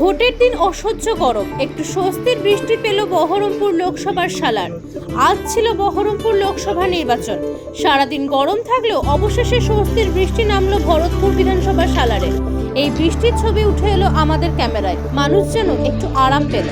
ভোটের দিন অসহ্য গরম। একটু স্বস্তির বৃষ্টি পেল বহরমপুর লোকসভার সালার আজ ছিল বহরমপুর লোকসভা নির্বাচন। সারাদিন গরম থাকলেও অবশেষে স্বস্তির বৃষ্টি নামলো ভরতপুর বিধানসভা সালারে এই বৃষ্টির ছবি উঠে এলো আমাদের ক্যামেরায়। মানুষ যেন একটু আরাম পেল।